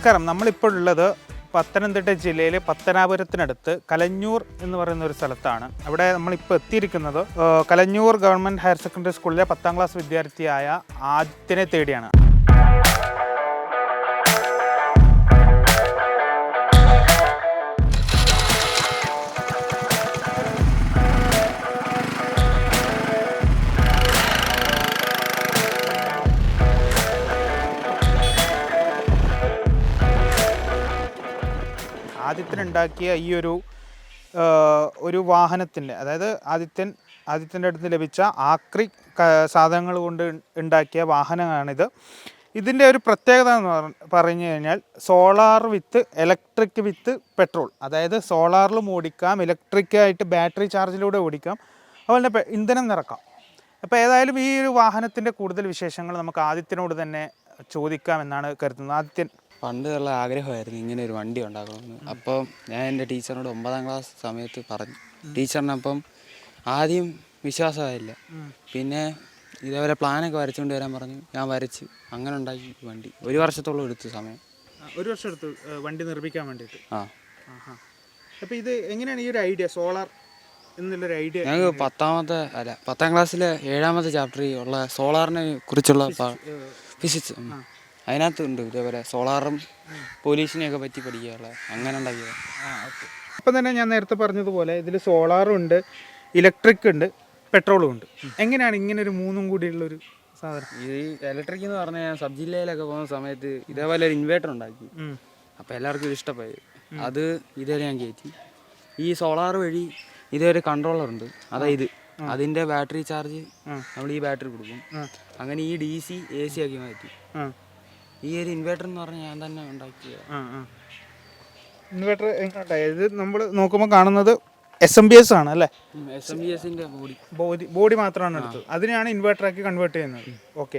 നമസ്കാരം. നമ്മളിപ്പോൾ ഉള്ളത് പത്തനംതിട്ട ജില്ലയിലെ പത്തനാപുരത്തിനടുത്ത് കലഞ്ഞൂർ എന്ന് പറയുന്ന ഒരു സ്ഥലത്താണ്. അവിടെ നമ്മളിപ്പോൾ എത്തിയിരിക്കുന്നത് കലഞ്ഞൂർ ഗവൺമെന്റ് ഹയർ സെക്കൻഡറി സ്കൂളിലെ പത്താം ക്ലാസ് വിദ്യാർത്ഥിയായ ആദിത്യനെ തേടിയാണ്. ഉണ്ടാക്കിയ ഈ ഒരു ഒരു വാഹനത്തിന്റെ അതായത് ആദിത്യൻ ആദിത്യന്റെ അടുത്ത് ലഭിച്ച ആക്രി സാധനങ്ങൾ കൊണ്ട് ഉണ്ടാക്കിയ വാഹനമാണിത്. ഇതിന്റെ ഒരു പ്രത്യേകത എന്ന് പറഞ്ഞു കഴിഞ്ഞാൽ solar with electric with petrol. അതായത് സോളാറിലും ഓടിക്കാം ഇലക്ട്രിക്കായിട്ട് ബാറ്ററി ചാർജിലൂടെ ഓടിക്കാം അതുപോലെ തന്നെ ഇന്ധനം നിറക്കാം. അപ്പോൾ ഏതായാലും ഈ ഒരു വാഹനത്തിന്റെ കൂടുതൽ വിശേഷങ്ങൾ നമുക്ക് ആദിത്യനോട് തന്നെ ചോദിക്കാം എന്നാണ് കരുതുന്നത്. ആദിത്യൻ പണ്ട് ഉള്ള ആഗ്രഹമായിരുന്നു ഇങ്ങനെ ഒരു വണ്ടി ഉണ്ടാക്കണമെന്ന്. അപ്പം ഞാൻ എന്റെ ടീച്ചറിനോട് ഒമ്പതാം ക്ലാസ് സമയത്ത് പറഞ്ഞു. ടീച്ചറിനപ്പം ആദ്യം വിശ്വാസമായില്ല. പിന്നെ ഇതേപോലെ പ്ലാനൊക്കെ വരച്ചുകൊണ്ട് വരാൻ പറഞ്ഞു. ഞാൻ വരച്ച്. അങ്ങനെ ഉണ്ടാക്കി വണ്ടി. ഒരു വർഷത്തോളം എടുത്തു സമയം. ഒരു വർഷം എടുത്തു വണ്ടി നിർമ്മിക്കാൻ വേണ്ടിയിട്ട്. ആ. അപ്പം ഇത് എങ്ങനെയാണ് ഈ ഒരു ഐഡിയ സോളാർ എന്നുള്ളൊരു ഐഡിയ? ഞങ്ങൾക്ക് പത്താമത്തെ അല്ല പത്താം ക്ലാസ്സിലെ ഏഴാമത്തെ ചാപ്റ്ററിൽ ഉള്ള സോളാറിനെ കുറിച്ചുള്ള ഫിസിക്സ് അതിനകത്ത് ഉണ്ട് ഇതേപോലെ സോളാറും പോലീസിനെയൊക്കെ പറ്റി പഠിക്കാനുള്ള അങ്ങനെ ഉണ്ടാക്കിയത്. അപ്പം തന്നെ ഞാൻ നേരത്തെ പറഞ്ഞതുപോലെ ഇതിൽ സോളാറും ഉണ്ട് ഇലക്ട്രിക് ഉണ്ട് പെട്രോളും ഉണ്ട്. എങ്ങനെയാണ് ഇങ്ങനെ ഒരു മൂന്നും കൂടിയുള്ളൊരു സാധനം? ഈ ഇലക്ട്രിക് എന്ന് പറഞ്ഞാൽ ഞാൻ സബ് ജില്ലയിലൊക്കെ പോകുന്ന സമയത്ത് ഇതേപോലെ ഒരു ഇൻവേർട്ടർ ഉണ്ടാക്കി. അപ്പോൾ എല്ലാവർക്കും ഇത് ഇഷ്ടമായി. അത് ഇതുവരെ ഞാൻ കയറ്റി ഈ സോളാർ വഴി ഇതേ ഒരു കൺട്രോളർ ഉണ്ട്. അതാ ഇത്. അതിന്റെ ബാറ്ററി ചാർജ് നമ്മൾ ഈ ബാറ്ററി കൊടുക്കും. അങ്ങനെ ഈ ഡി സി എ സി ആക്കി മാറ്റി. ഈ ഒരു ഇൻവേർട്ടർ എന്ന് പറഞ്ഞാൽ ഞാൻ തന്നെ ഉണ്ടാക്കിയ ഇൻവെർട്ടർ എങ്ങോട്ടാ ഇത് നമ്മൾ നോക്കുമ്പോൾ കാണുന്നത് എസ് എം ബി എസ് ആണ് അല്ലേ? എസ് എം ബി എസിന്റെ ബോഡി ബോഡി ബോഡി മാത്രമാണ് എടുത്തത്. അതിനെയാണ് ഇൻവെർട്ടറാക്കി കൺവേർട്ട് ചെയ്യുന്നത്. ഓക്കെ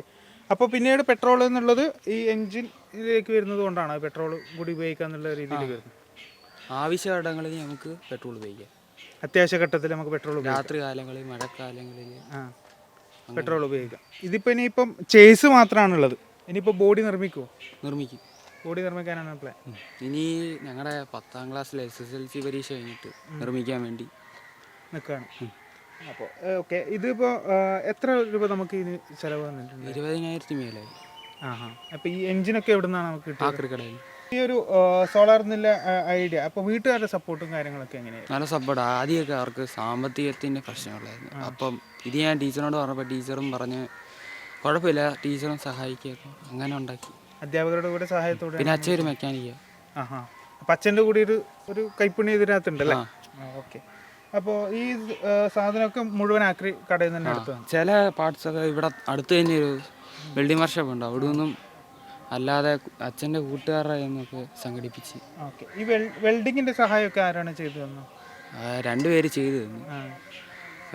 അപ്പോൾ പിന്നീട് പെട്രോൾ എന്നുള്ളത് ഈ എൻജിനിലേക്ക് വരുന്നത് കൊണ്ടാണ് പെട്രോൾ കൂടി ഉപയോഗിക്കുക എന്നുള്ള രീതിയിൽ വരുന്നത്. ആവശ്യ ഘട്ടങ്ങളിൽ നമുക്ക് പെട്രോൾ ഉപയോഗിക്കാം. അത്യാവശ്യ ഘട്ടത്തിൽ നമുക്ക് പെട്രോൾ രാത്രി കാലങ്ങളിൽ മഴക്കാലങ്ങളിൽ ആ. പെട്രോൾ ഉപയോഗിക്കാം. ഇതിപ്പോൾ ഇനിയിപ്പം ചേസ് മാത്രമാണുള്ളത് ഇനിയിപ്പോൾ ബോഡി നിർമ്മിക്കുമോ നിർമ്മിക്കും. ബോഡി നിർമ്മിക്കാനാണ് പ്ലാൻ ഇനി ഞങ്ങളുടെ പത്താം ക്ലാസ്സിലെ എസ് എസ് എൽ സി പരീക്ഷ കഴിഞ്ഞിട്ട് നിർമ്മിക്കാൻ വേണ്ടി. നിൽക്കുകയാണ് അപ്പോൾ ഓക്കെ. ഇതിപ്പോൾ എത്ര രൂപ നമുക്ക് ഇതിന് ചിലവ് വന്നിട്ടുണ്ട്? ഇരുപതിനായിരത്തി മേലായി. ആ ഹാ അപ്പോൾ ഈ എഞ്ചിനൊക്കെ എവിടെ നിന്നാണ് നമുക്ക് കിട്ടിയത്? ഈ ഒരു സോളാർ എന്നുള്ള ഐഡിയ. അപ്പോൾ വീട്ടുകാരുടെ സപ്പോർട്ടും കാര്യങ്ങളൊക്കെ എങ്ങനെയാണ് നല്ല സപ്പോർട്ട് ആദ്യമൊക്കെ അവർക്ക് സാമ്പത്തികത്തിന്റെ പ്രശ്നമുള്ളായിരുന്നു. അപ്പം ഇത് ഞാൻ ടീച്ചറിനോട് പറഞ്ഞപ്പോൾ ടീച്ചറും പറഞ്ഞ് കുഴപ്പമില്ല. ടീച്ചറും സഹായിക്കുക അങ്ങനെ ഉണ്ടാക്കി. അധ്യാപകരുടെ കൂടെ സഹായത്തോടെ പിന്നെ അച്ഛൻ ഒരു മെക്കാനിക്കാണ് അപ്പം അച്ഛന്റെ കൂടി ഒരു ഒരു കൈപ്പുണ്യം ഇതിനകത്തുണ്ടല്ലേ ഓക്കെ. അപ്പോൾ ഈ സാധനമൊക്കെ മുഴുവൻ ആക്രി കടയിൽ നിന്ന് തന്നെ ചില പാർട്സ് ഒക്കെ ഇവിടെ അടുത്ത് തന്നെ ഒരു വെൽഡിംഗ് വർഷപ്പ് ഉണ്ട്. അവിടെ നിന്നും അല്ലാതെ അച്ഛന്റെ കൂട്ടുകാരുടെ നിന്നൊക്കെ സംഘടിപ്പിച്ച്. ഓക്കെ. ഈ വെൽ വെൽഡിങ്ങിന്റെ സഹായമൊക്കെ ആരാണ് ചെയ്തു തന്നത്? രണ്ടുപേര് ചെയ്തു തന്നു.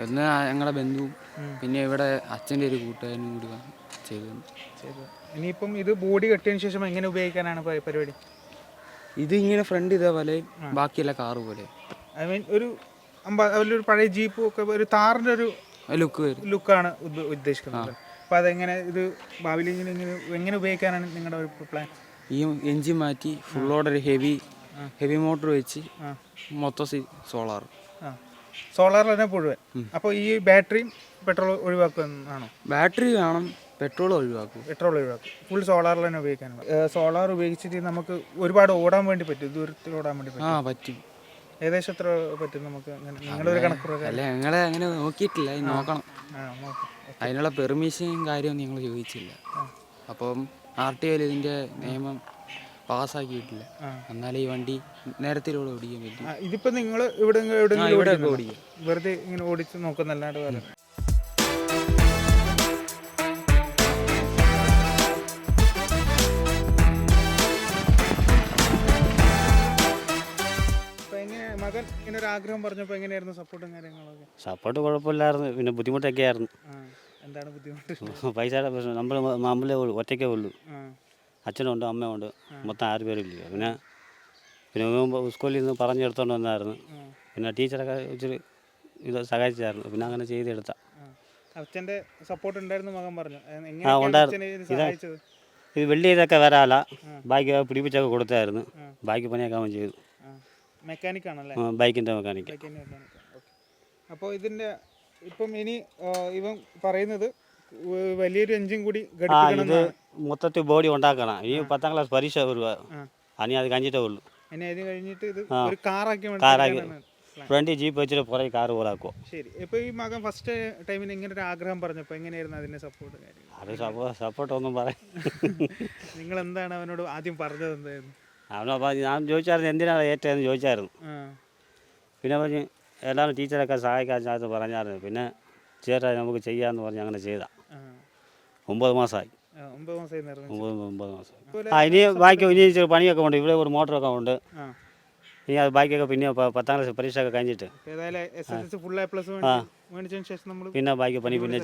ഒന്ന് ഞങ്ങളുടെ ബന്ധുവും പിന്നെ ഇവിടെ അച്ഛന്റെ ഒരു കൂട്ടുകാരനും കൂടി ചെയ്തു. ഇനിയിപ്പം ഇത് ബോഡി കെട്ടിയതിന് ശേഷം എങ്ങനെ ഉപയോഗിക്കാനാണ് പരിപാടി? ഇത് ഇങ്ങനെ ഫ്രണ്ട് ഇതേപോലെ ബാക്കിയുള്ള കാറ് പോലെ. ഐ മീൻ ഒരു അതിലൊരു പഴയ ജീപ്പും ഒക്കെ ഒരു താറിന്റെ ഒരു ലുക്ക് വരും. ലുക്കാണ് ഉദ്ദേശിക്കുന്നത്. അപ്പോൾ അതെങ്ങനെ ഇത് ഭാവിയിൽ ഇങ്ങനെ എങ്ങനെ ഉപയോഗിക്കാനാണ് നിങ്ങളുടെ ഒരു പ്ലാൻ? ഈ എൻജിൻ മാറ്റി ഫുള്ളോടെ ഒരു ഹെവി ഹെവി മോട്ടർ വെച്ച് മൊത്തം സോളാർ സോളാറിൽ തന്നെ മുഴുവൻ. അപ്പോൾ ഈ ബാറ്ററിയും പെട്രോൾ ഒഴിവാക്കുന്നതാണോ ബാറ്ററി വേണം പെട്രോൾ ഒഴിവാക്കും. പെട്രോൾ ഒഴിവാക്കും. ഫുൾ സോളാറിൽ തന്നെ ഉപയോഗിക്കാനാണ് സോളാർ ഉപയോഗിച്ചിട്ട് നമുക്ക് ഒരുപാട് ഓടാൻ വേണ്ടി പറ്റും ദൂരത്തിൽ ഓടാൻ വേണ്ടി പറ്റും. ആ പറ്റും. ഏകദേശം എത്ര പറ്റും നമുക്ക്? നിങ്ങളൊരു കണക്ക് അല്ല ഞങ്ങളെ അങ്ങനെ നോക്കിയിട്ടില്ല നോക്കണം. അതിനുള്ള പെർമിഷനും കാര്യമൊന്നും ഞങ്ങൾ ചോദിച്ചില്ല. അപ്പം ആർ ടി ഒയിൽ ഇതിന്റെ നിയമം പാസ്സാക്കിയിട്ടില്ല. എന്നാലേ ഈ വണ്ടി നേരത്തിലൂടെ ഓടിക്കാൻ പറ്റും. ഇതിപ്പോ നിങ്ങൾ ഇവിടെ? ഓടിക്കും. വെറുതെ ഇങ്ങനെ ഓടിച്ച് നോക്കുന്നല്ലാണ്ട് വേറെ. അപ്പൊ എങ്ങനെ മകൻ ഇങ്ങനെ ഒരു ആഗ്രഹം പറഞ്ഞപ്പോ എങ്ങനെയായിരുന്നു സപ്പോർട്ടും കാര്യങ്ങളൊക്കെ? സപ്പോർട്ട് കുഴപ്പമില്ലായിരുന്നു. പിന്നെ ബുദ്ധിമുട്ടൊക്കെ ആയിരുന്നു എന്താണ് ബുദ്ധിമുട്ട്? പൈസയുടെ പ്രശ്നം. നമ്മൾ ഉള്ളൂ ഒറ്റയ്ക്കേ ഉള്ളൂ. അച്ഛനുണ്ട് അമ്മയുണ്ട്. മൊത്തം ആറ് പേരില്ല? പിന്നെ പിന്നെ സ്കൂളിൽ നിന്ന് പറഞ്ഞെടുത്തോണ്ട് വന്നായിരുന്നു. പിന്നെ ടീച്ചറൊക്കെ ഇച്ചിരി ഇത് സഹായിച്ചായിരുന്നു. പിന്നെ അങ്ങനെ ചെയ്തെടുത്ത. സപ്പോർട്ട് ഉണ്ടായിരുന്നു മകൻ പറഞ്ഞു. ആ ഉണ്ടായിരുന്നു. ഇതാ വെള്ളി ഇതൊക്കെ വരാല. ബാക്കി പിടിപ്പിച്ചൊക്കെ കൊടുത്തായിരുന്നു. ബാക്കി പണിയൊക്കെ അവൻ ചെയ്തു. ആണല്ലേ ബൈക്കിന്റെ മെക്കാനിക്ക്. ബൈക്കിന്റെ അപ്പോൾ ഇതിന്റെ ഇപ്പം ഇനി ഇവൻ പറയുന്നത് വലിയൊരു എഞ്ചിൻ കൂടി ഇത് മൊത്തത്തിൽ ബോഡി ഉണ്ടാക്കണം. ഈ പത്താം ക്ലാസ് പരീക്ഷ വരുക. അനി അത് കഴിഞ്ഞിട്ടേ ഉള്ളൂ. അത് കഴിഞ്ഞിട്ട് ഇത് ഒരു കാറാക്കി കാറാക്കി. ഫ്രണ്ട് ജീപ്പ് വെച്ചിട്ട് പുറകെ കാർ പോലാക്കുമോ ശരി. ഇപ്പൊ ഈ മകൻ ഫസ്റ്റ് ടൈമിന് ഇങ്ങനെ ഒരു ആഗ്രഹം പറഞ്ഞപ്പോൾ എങ്ങനെയായിരുന്നു അതിന്റെ സപ്പോർട്ട് അത് സപ്പോർട്ട് ഒന്നും പറയാം നിങ്ങൾ എന്താണ് അവനോട് ആദ്യം പറഞ്ഞത് എന്തായിരുന്നു? അവനപ്പോൾ ഞാൻ ചോദിച്ചായിരുന്നു എന്തിനാണ് ഏറ്റതെന്ന് ചോദിച്ചായിരുന്നു. പിന്നെ പറഞ്ഞ് എല്ലാവരും ടീച്ചറൊക്കെ സഹായിക്കാൻ പറഞ്ഞായിരുന്നു. പിന്നെ ചേട്ടാ നമുക്ക് ചെയ്യാമെന്ന് പറഞ്ഞ് അങ്ങനെ ചെയ്താ. ആ ഒമ്പത് മാസമായി. ഒമ്പത് ഒമ്പത് മാസം. ആ ഇനി ബാക്കി ഇനി ഇച്ചിരി പണിയൊക്കെ ഉണ്ട്. ഇവിടെ ഒരു മോട്ടറൊക്കെ ഉണ്ട്. ഇനി അത് ബാക്കിയൊക്കെ പിന്നെ പത്താം ക്ലാസ് പരീക്ഷ ഒക്കെ കഴിഞ്ഞിട്ട് പിന്നെ ബാക്കി പണി പിന്നെ